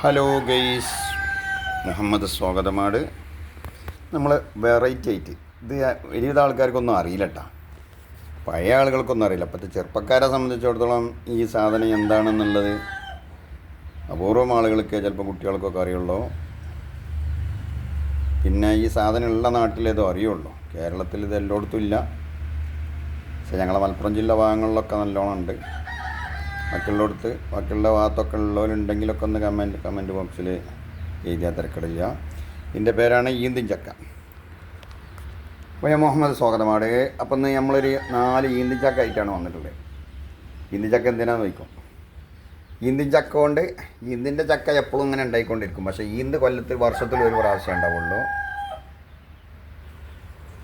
Hello guys Muhammad Swagathamad നമ്മൾ variety ആയിട്ട്. ഇത് ഒരുവിധ ആൾക്കാർക്കൊന്നും അറിയില്ല കേട്ടോ പഴയ ആളുകൾക്കൊന്നും അറിയില്ല. അപ്പോഴത്തെ ചെറുപ്പക്കാരെ സംബന്ധിച്ചിടത്തോളം ഈ സാധനം എന്താണെന്നുള്ളത് അപൂർവം ആളുകൾക്ക് ചിലപ്പോൾ കുട്ടികൾക്കൊക്കെ അറിയുള്ളൂ. പിന്നെ ഈ സാധനം ഉള്ള നാട്ടിലേതോ അറിയുള്ളൂ. കേരളത്തിൽ ഇത് എല്ലായിടത്തും ഇല്ല. പക്ഷേ ഞങ്ങളെ മലപ്പുറം ജില്ല ഭാഗങ്ങളിലൊക്കെ നല്ലോണം ഉണ്ട്. ബാക്കിയുള്ളിടത്ത് ബാക്കിയുള്ള ഭാഗത്തൊക്കെ ഉള്ളവരുണ്ടെങ്കിലൊക്കെ ഒന്ന് കമന്റ് കമന്റ് ബോക്സിൽ എഴുതിയാൽ തിരക്കെടുക്കുക ഇതിന്റെ പേരാണ് ഈന്തിൻ ചക്ക. അപ്പോൾ മുഹമ്മദ് സ്വാഗതമാണ്. അപ്പം ഇന്ന് നമ്മളൊരു നാല് ഈന്തിൻ ചക്ക ആയിട്ടാണ് വന്നിട്ടുള്ളത്. ഈന്തിൻ ചക്ക എന്തിനാന്ന് ചോദിക്കും? ഈന്തിൻ ചക്ക കൊണ്ട് ഈന്തിന്റെ ചക്ക എപ്പോഴും ഇങ്ങനെ ഉണ്ടായിക്കൊണ്ടിരിക്കും. പക്ഷേ ഈന്ത് കൊല്ലത്തിൽ വർഷത്തിൽ ഒരു പ്രാവശ്യം ഉണ്ടാവുള്ളൂ.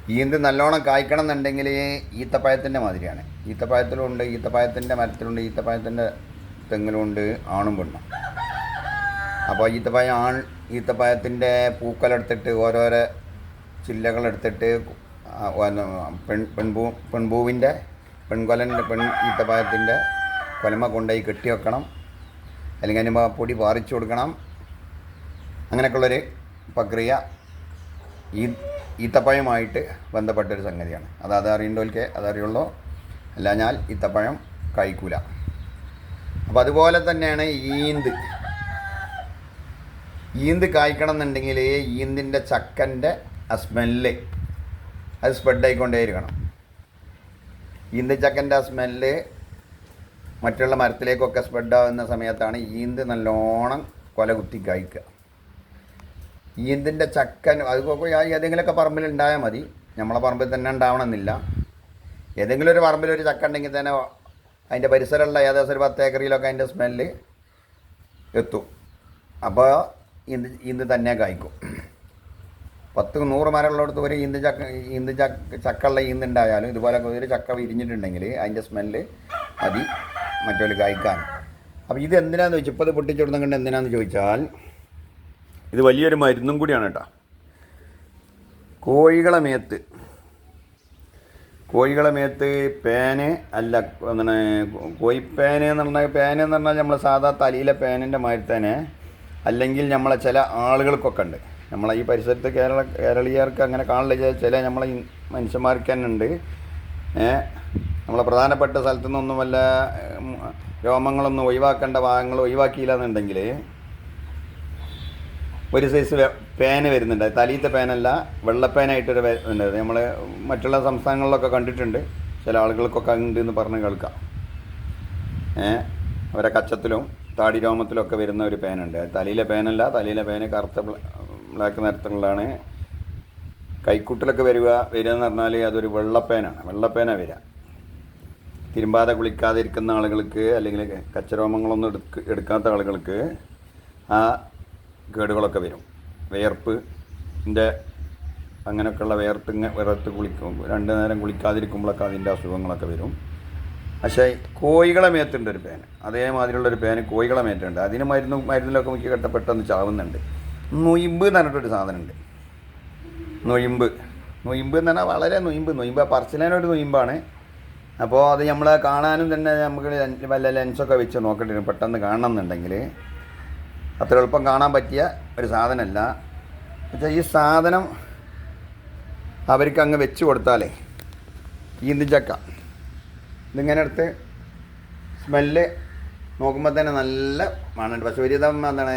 ഈന്ത് നല്ലോണം കായ്ക്കണം എന്നുണ്ടെങ്കിൽ ഈത്തപ്പഴത്തിന്റെ മാതിരിയാണ്. ഈത്തപ്പഴത്തിലുണ്ട് ഈത്തപ്പഴത്തിന്റെ മരത്തിലുണ്ട് ഈത്തപ്പഴത്തിന്റെ തെങ്ങിലുണ്ട് ആണും പെണ്ണും. അപ്പോൾ ഈത്തപ്പഴം ആൺ ഈത്തപ്പഴത്തിന്റെ പൂക്കളെടുത്തിട്ട് ഓരോരോ ചില്ലകളെടുത്തിട്ട് പെൺ പെൺപൂ പെൺപൂവിന്റെ പെൺകൊലന്റെ പെൺ ഈത്തപ്പഴത്തിന്റെ കൊലമ കൊണ്ടുപോയി കെട്ടി വെക്കണം. അല്ലെങ്കിൽ അതിന് പൊടി പാറിച്ചു കൊടുക്കണം. അങ്ങനെയൊക്കെയുള്ളൊരു പ്രക്രിയ. ഈ ഈത്തപ്പഴമായിട്ട് ബന്ധപ്പെട്ടൊരു സംഗതിയാണ്. അത് അത് അറിയേണ്ടവർക്ക് അതറിയുള്ളൂ അല്ല ഞാൻ ഈത്തപ്പഴം കഴിക്കൂല. അപ്പം അതുപോലെ തന്നെയാണ് ഈന്ത്. ഈന്ത് കായ്ക്കണം എന്നുണ്ടെങ്കിൽ ഈന്തിന്റെ ചക്കന്റെ ആ സ്മെല്ല് അത് സ്പ്രെഡായിക്കൊണ്ടേയിരിക്കണം ഈന്ത് ചക്കന്റെ ആ സ്മെല്ല് മറ്റുള്ള മരത്തിലേക്കൊക്കെ സ്പ്രെഡാകുന്ന സമയത്താണ് ഈന്ത് നല്ലോണം കൊല കുത്തി കായ്ക്കുക. ഈന്തിന്റെ ചക്കൻ അത് ഏതെങ്കിലുമൊക്കെ പറമ്പിൽ ഉണ്ടായാൽ മതി. നമ്മളെ പറമ്പിൽ തന്നെ ഉണ്ടാവണമെന്നില്ല. ഏതെങ്കിലും ഒരു പറമ്പിൽ ഒരു ചക്ക ഉണ്ടെങ്കിൽ തന്നെ അതിന്റെ പരിസരമുള്ള ഏകദേശം ഒരു പത്ത് ഏക്കറിയിലൊക്കെ അതിന്റെ സ്മെല്ല് എത്തും. അപ്പോൾ ഈന്ത് ഈന്ത് തന്നെ കായ്ക്കും. പത്ത് നൂറ് മരമുള്ളടത്ത് ഒരു ഈന്ത് ചക്ക ഈന്ത് ചക്ക ചക്കുള്ള ഈന്ത് ഉണ്ടായാലും ഇതുപോലെ ഒരു ചക്ക വിരിഞ്ഞിട്ടുണ്ടെങ്കിൽ അതിന്റെ സ്മെല്ല് മതി. മറ്റൊരു കായ്ക്കാൻ അപ്പോൾ ഇത് എന്തിനാന്ന് ചോദിച്ചാൽ ഇപ്പോൾ ഇത് പൊട്ടിച്ചെടുത്തും കണ്ട് എന്തിനാന്ന് ചോദിച്ചാൽ ഇത് വലിയൊരു മരുന്നും കൂടിയാണ് കേട്ടോ. കോഴികളെ മേത്ത്. കോഴികളെ മേത്ത് പേന് അല്ല എന്താണ് കോഴിപ്പേന് എന്ന് പറഞ്ഞാൽ പേന് എന്ന് പറഞ്ഞാൽ നമ്മൾ സാധാ തലയിലെ പേനിന്റെ മാതിരി തന്നെ അല്ലെങ്കിൽ നമ്മളെ ചില ആളുകൾക്കൊക്കെ ഉണ്ട്. നമ്മളെ ഈ പരിസരത്ത് കേരള കേരളീയർക്ക് അങ്ങനെ കാണില്ല ചില നമ്മളെ മനുഷ്യന്മാർക്ക് തന്നെ ഉണ്ട്. നമ്മളെ പ്രധാനപ്പെട്ട സ്ഥലത്തു നിന്നൊന്നും വല്ല രോമങ്ങളൊന്നും ഒഴിവാക്കേണ്ട ഭാഗങ്ങൾ ഒഴിവാക്കിയില്ല എന്നുണ്ടെങ്കിൽ ഒരു സൈസ് പേന വരുന്നുണ്ട്. തലീത്തെ പേനല്ല വെള്ളപ്പേനായിട്ടൊരു ഉണ്ട് നമ്മൾ മറ്റുള്ള സംസ്ഥാനങ്ങളിലൊക്കെ കണ്ടിട്ടുണ്ട്. ചില ആളുകൾക്കൊക്കെ ഉണ്ട് എന്ന് പറഞ്ഞ് കേൾക്കാം. ഏ? അവരെ കച്ചത്തിലും താടി രോമത്തിലൊക്കെ വരുന്ന ഒരു പേനുണ്ട് തലയിലെ പേനല്ല തലയിലെ പേന കറുത്ത ബ്ല- ബ്ലാക്ക് നിറത്തിലുള്ളതാണ്. കൈക്കുട്ടിലൊക്കെ വരിക വരിക എന്ന് പറഞ്ഞാൽ അതൊരു വെള്ളപ്പേനാണ് വെള്ളപ്പേന വരിക. തിരുമ്പാതെ കുളിക്കാതെ ഇരിക്കുന്ന ആളുകൾക്ക് അല്ലെങ്കിൽ കച്ചരോമങ്ങളൊന്നും എടുക്ക എടുക്കാത്ത ആളുകൾക്ക് ആ കേടുകളൊക്കെ വരും. വിയർപ്പ് ഇതിന്റെ അങ്ങനെയൊക്കെയുള്ള വിയർത്ത് വിയർത്ത് കുളിക്കും. രണ്ട് നേരം കുളിക്കാതിരിക്കുമ്പോഴൊക്കെ അതിന്റെ അസുഖങ്ങളൊക്കെ വരും. പക്ഷേ കോഴികളെ മേത്തുണ്ട് ഒരു പേന് അതേമാതിരിയുള്ളൊരു പേന് കോഴികളെ മേറ്റുണ്ട് അതിന് മരുന്ന് മരുന്നിലൊക്കെ മുക്കി കെട്ട പെട്ടെന്ന് ചാവുന്നുണ്ട്. നൊയിമ്പ് എന്ന് പറഞ്ഞിട്ടൊരു സാധനമുണ്ട്. നൊയിമ്പ്. നൊയിമ്പ് എന്ന് പറഞ്ഞാൽ വളരെ നൊയിമ്പ്. നൊയിമ്പ് പറച്ചിലേനൊരു നൊയിമ്പാണ്. അപ്പോൾ അത് നമ്മൾ കാണാനും തന്നെ നമുക്ക് വല്ല ലെൻസൊക്കെ വെച്ച് നോക്കേണ്ടി വരും പെട്ടെന്ന് കാണണമെന്നുണ്ടെങ്കിൽ അത്ര എളുപ്പം കാണാൻ പറ്റിയ ഒരു സാധനമല്ല. പക്ഷേ ഈ സാധനം അവർക്ക് അങ്ങ് വെച്ച് കൊടുത്താലേ ഈന്തിച്ചക്ക ഇതിങ്ങനെ എടുത്ത് സ്മെല്ല് നോക്കുമ്പോൾ തന്നെ നല്ല മണമുണ്ട്. പക്ഷെ ഒരുവിധം എന്താണ്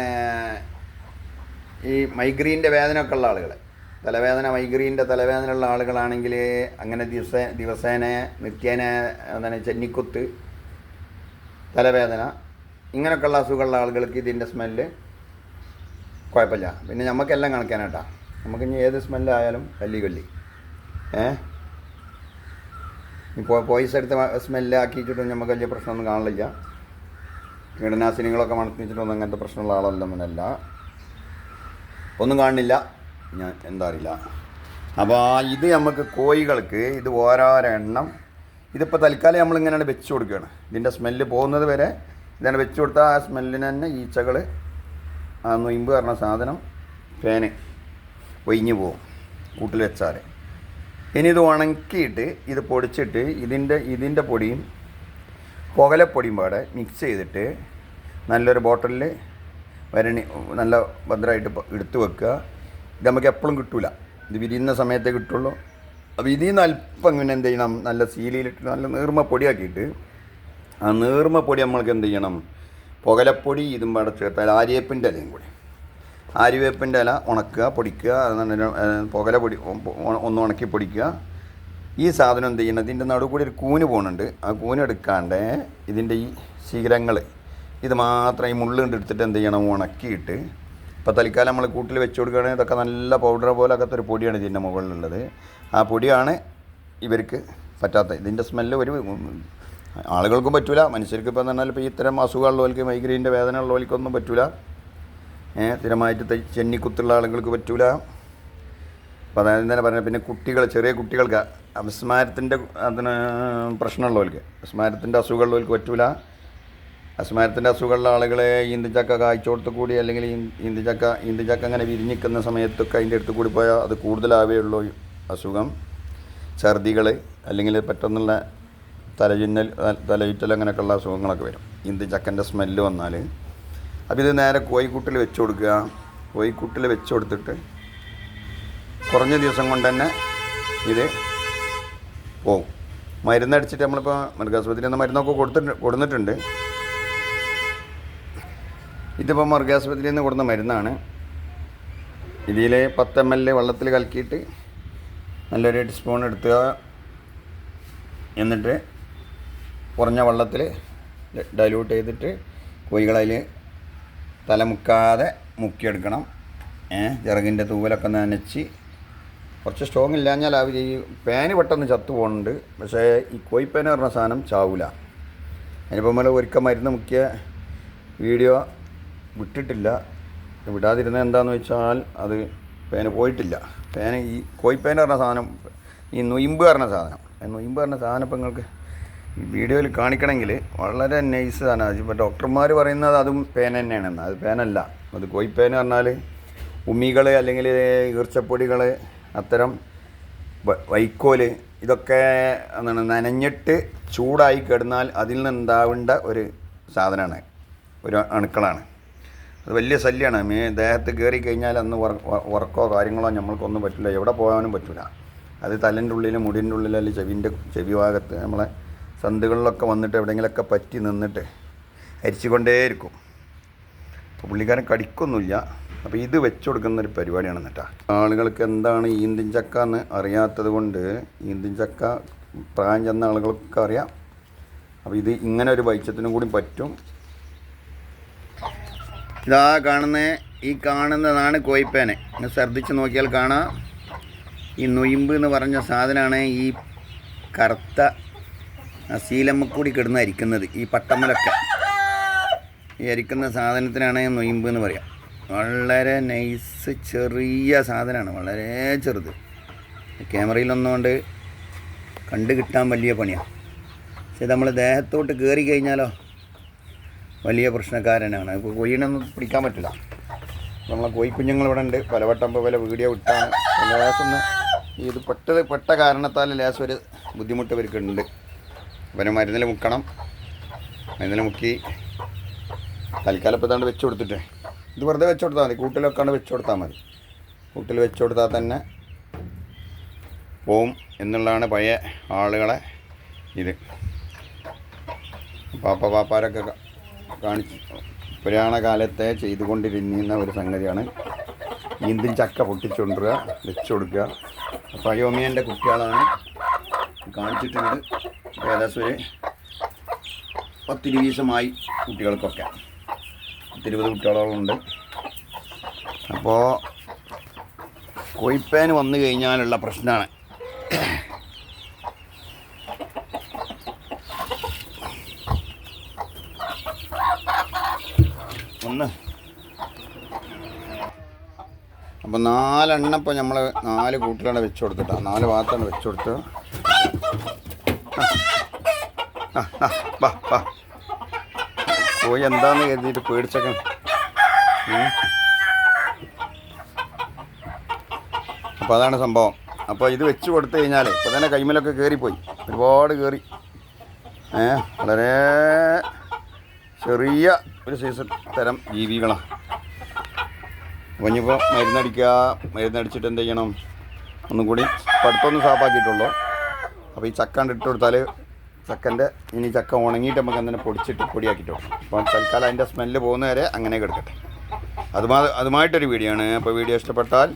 ഈ മൈഗ്രീന്റെ വേദനയൊക്കെ ഉള്ള ആളുകൾ തലവേദന മൈഗ്രീന്റെ തലവേദന ഉള്ള ആളുകളാണെങ്കിൽ അങ്ങനെ ദിവസ ദിവസേന നിത്യേന എന്താണ് ചെന്നിക്കുത്ത് തലവേദന ഇങ്ങനെയൊക്കെയുള്ള അസുഖമുള്ള ആളുകൾക്ക് ഇതിന്റെ സ്മെല്ല് കുഴപ്പമില്ല. പിന്നെ നമുക്കെല്ലാം കണക്കാനാട്ടാ. നമുക്ക് ഇനി ഏത് സ്മെല്ലായാലും കല്ലി കൊല്ലി. ഏ? ഇപ്പോൾ പോയിസ് എടുത്ത് സ്മെല്ല് ആക്കിയിട്ടിട്ടും നമുക്ക് വലിയ പ്രശ്നമൊന്നും കാണില്ല കീടനാശിനികളൊക്കെ മണത്തിച്ചിട്ടൊന്നും അങ്ങനത്തെ പ്രശ്നമുള്ള ആളല്ലെന്നല്ല ഒന്നും കാണില്ല. ഞാൻ എന്താ അറിയില്ല. അപ്പോൾ ഇത് നമുക്ക് കോഴികൾക്ക് ഇത് ഓരോരോ എണ്ണം ഇതിപ്പോൾ തൽക്കാലം നമ്മളിങ്ങനെയാണ് വെച്ച് കൊടുക്കുകയാണ്. ഇതിന്റെ സ്മെല്ല് പോകുന്നത് വരെ ഇതാണ് വെച്ച് കൊടുത്ത ആ സ്മെല്ലിന് തന്നെ ഈച്ചകൾ ആ നൊയിമ്പ് പറഞ്ഞ സാധനം ഫാന് ഒഴിഞ്ഞു പോകും കൂട്ടിൽ വെച്ചാൽ ഇനി ഇത് ഉണക്കിയിട്ട് ഇത് പൊടിച്ചിട്ട് ഇതിന്റെ ഇതിന്റെ പൊടിയും പുകലപ്പൊടിയും പാടെ മിക്സ് ചെയ്തിട്ട് നല്ലൊരു ബോട്ടിലിൽ വരണി നല്ല ഭദ്രമായിട്ട് എടുത്തു വെക്കുക. ഇത് നമുക്ക് എപ്പോഴും കിട്ടൂല. ഇത് വിരിയുന്ന സമയത്തേ കിട്ടുള്ളൂ. അപ്പോൾ ഇതിൽ നിന്ന് അല്പം ഇങ്ങനെ എന്ത് ചെയ്യണം നല്ല സീലിയിലിട്ട് നല്ല നീർമ്മ പൊടിയാക്കിയിട്ട് ആ നീർമ പൊടി നമ്മൾക്ക് എന്ത് ചെയ്യണം? പുകലപ്പൊടി ഇതും പാടെ ചേർത്താൽ ആര്യവേപ്പിന്റെ ഇലയും കൂടി. ആര്യവേപ്പിന്റെ ഇല ഉണക്കുക പൊടിക്കുക പുകല പൊടി ഒന്ന് ഉണക്കി പൊടിക്കുക. ഈ സാധനം എന്ത് ചെയ്യണം? ഇതിന്റെ നടുവ് കൂടി ഒരു കൂന് പോകുന്നുണ്ട് ആ കൂന് എടുക്കാണ്ട് ഇതിന്റെ ഈ ശിഖരങ്ങൾ ഇത് മാത്രം ഈ മുള്ളുകൊണ്ട് എടുത്തിട്ട് എന്ത് ചെയ്യണം? ഉണക്കിയിട്ട് ഇപ്പോൾ തൽക്കാലം നമ്മൾ കൂട്ടിൽ വെച്ച് കൊടുക്കുകയാണെങ്കിൽ ഇതൊക്കെ നല്ല പൗഡർ പോലെ അകത്തൊരു ഒരു പൊടിയാണ് ഇതിന്റെ മുകളിലുള്ളത്. ആ പൊടിയാണ് ഇവർക്ക് പറ്റാത്ത ഇതിന്റെ സ്മെല്ല് ഒരു ആളുകൾക്കും പറ്റില്ല മനുഷ്യർക്ക് ഇപ്പം പറഞ്ഞാൽ ഇപ്പോൾ ഇത്തരം അസുഖമുള്ളവർക്ക് മൈഗ്രെയിന്റെ വേദന ഉള്ളവർക്കൊന്നും പറ്റൂല. ഏഹ് സ്ഥിരമായിട്ട് ചെന്നിക്കുത്തുള്ള ആളുകൾക്ക് പറ്റില്ല അപ്പോൾ അതായത് തന്നെ പറഞ്ഞത് പിന്നെ കുട്ടികൾ ചെറിയ കുട്ടികൾക്ക് അസ്മാരത്തിന്റെ അതിന് പ്രശ്നമുള്ളവർക്ക് അസ്മാരത്തിന്റെ അസുഖമുള്ളവർക്ക് പറ്റില്ല അസ്മാരത്തിന്റെ അസുഖമുള്ള ആളുകളെ ഈന്തിച്ചക്ക കായ്ച്ചോടത്ത് കൂടി അല്ലെങ്കിൽ ഈന്തിച്ചക്ക ഈന്തിച്ചക്ക അങ്ങനെ വിരിഞ്ഞിക്കുന്ന സമയത്തൊക്കെ അതിന്റെ അടുത്ത് കൂടി പോയാൽ അത് കൂടുതലാവേ ഉള്ളൂ അസുഖം. ഛർദികൾ അല്ലെങ്കിൽ പെട്ടെന്നുള്ള തലചുന്നൽ തലയിറ്റൽ അങ്ങനെയൊക്കെയുള്ള അസുഖങ്ങളൊക്കെ വരും. ഇന്ത് ചക്കന്റെ സ്മെല്ല് വന്നാൽ. അപ്പോൾ ഇത് നേരെ കോഴിക്കൂട്ടിൽ വെച്ച് കൊടുക്കുക. കോഴിക്കൂട്ടിൽ വെച്ച് കൊടുത്തിട്ട് കുറഞ്ഞ ദിവസം കൊണ്ട് തന്നെ ഇത് പോവും. മരുന്നടിച്ചിട്ട് നമ്മളിപ്പോൾ മൃഗാസ്പത്രിയിൽ നിന്ന് മരുന്നൊക്കെ കൊടുത്തിട്ട് കൊടുത്തിട്ടുണ്ട് ഇതിപ്പോൾ മൃഗാസ്പത്രിയിൽ നിന്ന് കൊടുത്ത മരുന്നാണ്. ഇതിൽ പത്ത് എം എൽ വെള്ളത്തിൽ കലക്കിയിട്ട് നല്ലൊരു ടീസ്പൂൺ എടുത്തുക. എന്നിട്ട് കുറഞ്ഞ വെള്ളത്തിൽ ഡൈല്യൂട്ട് ചെയ്തിട്ട് കോഴികളതിൽ തലമുക്കാതെ മുക്കിയെടുക്കണം. ചിറകിന്റെ തൂവലൊക്കെ നനച്ച്. കുറച്ച് സ്ട്രോങ് ഇല്ലാഞ്ഞാൽ അവർ ഈ പാന് പെട്ടെന്ന് ചത്തു പോകുന്നുണ്ട് പക്ഷേ ഈ കോഴിപ്പേന പറഞ്ഞ സാധനം ചാവൂല. അതിനിപ്പോൾ നമ്മൾ ഒരിക്കൽ മരുന്ന് മുക്കിയ വീഡിയോ വിട്ടിട്ടില്ല. വിടാതിരുന്നത് എന്താണെന്ന് വെച്ചാൽ അത് പേന പോയിട്ടില്ല. പേന ഈ കോഴിപ്പേന പറഞ്ഞ സാധനം ഈ നൊയിമ്പ് പറഞ്ഞ സാധനം. നൊയിമ്പ് പറഞ്ഞ സാധനം ഇപ്പം നിങ്ങൾക്ക് ഈ വീഡിയോയിൽ കാണിക്കണമെങ്കിൽ വളരെ നൈസ് സാധനം ഇപ്പോൾ ഡോക്ടർമാർ പറയുന്നത് അതും പേന തന്നെയാണെന്ന് അത് പേനല്ല അത് കോയിപ്പേന പറഞ്ഞാൽ ഉമ്മികൾ അല്ലെങ്കിൽ ഈർച്ചപ്പൊടികൾ അത്തരം വൈക്കോൽ ഇതൊക്കെ എന്താണ് നനഞ്ഞിട്ട് ചൂടായി കിടന്നാൽ അതിൽ നിന്നുണ്ടാവേണ്ട ഒരു സാധനമാണ്. ഒരു അണുക്കളാണ്. അത് വലിയ ശല്യമാണ് മേ ദേഹത്ത് കയറി കഴിഞ്ഞാൽ അന്ന് വർക്കോ കാര്യങ്ങളോ നമ്മൾക്കൊന്നും പറ്റില്ല. എവിടെ പോകാനും പറ്റില്ല അത് തലന്റെ ഉള്ളിൽ മുടിന്റെ ഉള്ളിൽ അല്ലെങ്കിൽ ചെവിന്റെ ചെവി ഭാഗത്ത് നമ്മളെ സന്ധികളിലൊക്കെ വന്നിട്ട് എവിടെയെങ്കിലുമൊക്കെ പറ്റി നിന്നിട്ട് അരിച്ചുകൊണ്ടേയിരിക്കും അപ്പോൾ പുള്ളിക്കാരൻ കടിക്കൊന്നുമില്ല. അപ്പോൾ ഇത് വെച്ച് കൊടുക്കുന്ന ഒരു പരിപാടിയാണ് എന്നിട്ടാ ആളുകൾക്ക് എന്താണ് ഈന്തിൻ ചക്ക എന്ന് അറിയാത്തത് കൊണ്ട് ഈന്തിൻ ചക്ക പ്രായം ചെന്ന ആളുകൾക്കൊക്കെ അറിയാം. അപ്പോൾ ഇത് ഇങ്ങനെ ഒരു വൈച്ചത്തിനും കൂടി പറ്റും. ഇതാ കാണുന്ന ഈ കാണുന്നതാണ് കോയിപ്പേനെ ഇന്ന് ശ്രദ്ധിച്ച് നോക്കിയാൽ കാണാം. ഈ നൊയിമ്പ് എന്ന് പറഞ്ഞ സാധനമാണ് ഈ കറുത്ത ശീലമ്മക്കൂടി കിടന്ന് അരിക്കുന്നത് ഈ പട്ടമ്മലൊക്കെ ഈ അരിക്കുന്ന സാധനത്തിനാണ് നൊയിമ്പ് എന്ന് പറയാം. വളരെ നൈസ് ചെറിയ സാധനമാണ് വളരെ ചെറുത്. ക്യാമറയിലൊന്നുകൊണ്ട് കണ്ടു കിട്ടാൻ വലിയ പണിയാണ് പക്ഷെ നമ്മൾ ദേഹത്തോട്ട് കയറി കഴിഞ്ഞാലോ വലിയ പ്രശ്നക്കാരനാണ്. ഇപ്പോൾ കൊയ്യനൊന്നും പിടിക്കാൻ പറ്റില്ല. നമ്മളെ കോയി കുഞ്ഞുങ്ങൾ ഇവിടെ ഉണ്ട് പലവട്ടം പല വീഡിയോ ഇട്ടാണ്. ലേസം ഒന്ന് ഇത് പെട്ടത് പെട്ട കാരണത്താൽ ലേശം ഒരു ബുദ്ധിമുട്ട് ഇവർക്കുണ്ട്. അവരെ മരുന്നിൽ മുക്കണം. മരുന്നിൽ മുക്കി. തൽക്കാലം ഇപ്പോൾ ഇതാണ്ട് വെച്ച് കൊടുത്തിട്ടേ. ഇത് വെറുതെ വെച്ച് കൊടുത്താൽ മതി. കൂട്ടിലൊക്കെ ആണ് വെച്ച് കൊടുത്താൽ മതി. കൂട്ടിൽ വെച്ച് കൊടുത്താൽ തന്നെ പോവും എന്നുള്ളതാണ് പഴയ ആളുകളെ ഇത്. പാപ്പ പാപ്പാരൊക്കെ കാണിച്ച് പുരാണ കാലത്തെ ചെയ്തുകൊണ്ടിരുന്ന ഒരു സംഗതിയാണ്. ഈന്തും ചക്ക പൊട്ടിച്ചുകൊണ്ടുവരിക വെച്ച് കൊടുക്കുക. പഴയ ഒമിയന്റെ കുട്ടികളാണ് കാണിച്ചിട്ടുണ്ട് ഏകദേശം ഒരു പത്തിരുവീസമായി കുട്ടികൾക്കൊക്കെ. പത്തിരുപത് കുട്ടികളുണ്ട് അപ്പോൾ കോയിപ്പേന് വന്നു കഴിഞ്ഞാലുള്ള പ്രശ്നമാണ് ഒന്ന്. അപ്പോൾ നാലെണ്ണം ഇപ്പോൾ നമ്മൾ നാല് കൂട്ടിലാണ് വെച്ച് കൊടുത്തിട്ടാണ് നാല് ഭാഗത്താണ് വെച്ച് കൊടുത്ത്. പോയി എന്താന്ന് കരുതിയിട്ട് പേടിച്ചൊക്കെ അപ്പോൾ അതാണ് സംഭവം. അപ്പോൾ ഇത് വെച്ച് കൊടുത്തു കഴിഞ്ഞാൽ ഇപ്പോൾ തന്നെ കൈമലൊക്കെ കയറിപ്പോയി ഒരുപാട് കയറി ഏ വളരെ ചെറിയ ഒരു സീസൺ തരം ജീവികളാണ് അപ്പോൾ ഇനിയിപ്പോൾ മരുന്നടിക്കുക മരുന്നടിച്ചിട്ട് എന്ത് ചെയ്യണം? ഒന്നും കൂടി പഠിത്തമൊന്നും സാപ്പാക്കിയിട്ടുള്ളൂ അപ്പോൾ ഈ ചക്ക കണ്ടിട്ട് കൊടുത്താൽ ചക്കന്റെ ഇനി ചക്ക ഉണങ്ങിയിട്ട് നമുക്ക് അങ്ങനെ പൊടിച്ചിട്ട് പൊടിയാക്കിയിട്ട് കൊടുക്കും. അപ്പോൾ തൽക്കാലം അതിന്റെ സ്മെല്ല് പോകുന്നവരെ അങ്ങനെ കിടക്കട്ടെ അതുമാ അതുമായിട്ടൊരു വീഡിയോ ആണ്. അപ്പോൾ വീഡിയോ ഇഷ്ടപ്പെട്ടാൽ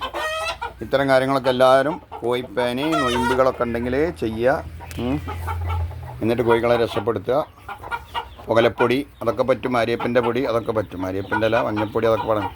ഇത്തരം കാര്യങ്ങളൊക്കെ എല്ലാവരും കോഴിപ്പേന് നൊയിമ്പുകളൊക്കെ ഉണ്ടെങ്കിൽ ചെയ്യുക. എന്നിട്ട് കോഴികളെ രക്ഷപ്പെടുത്തുക. പുകലപ്പൊടി അതൊക്കെ പറ്റും. അരിയപ്പിന്റെ പൊടി അതൊക്കെ പറ്റും. അരിയപ്പിന്റെ ഇല മഞ്ഞപ്പൊടി അതൊക്കെ പറഞ്ഞു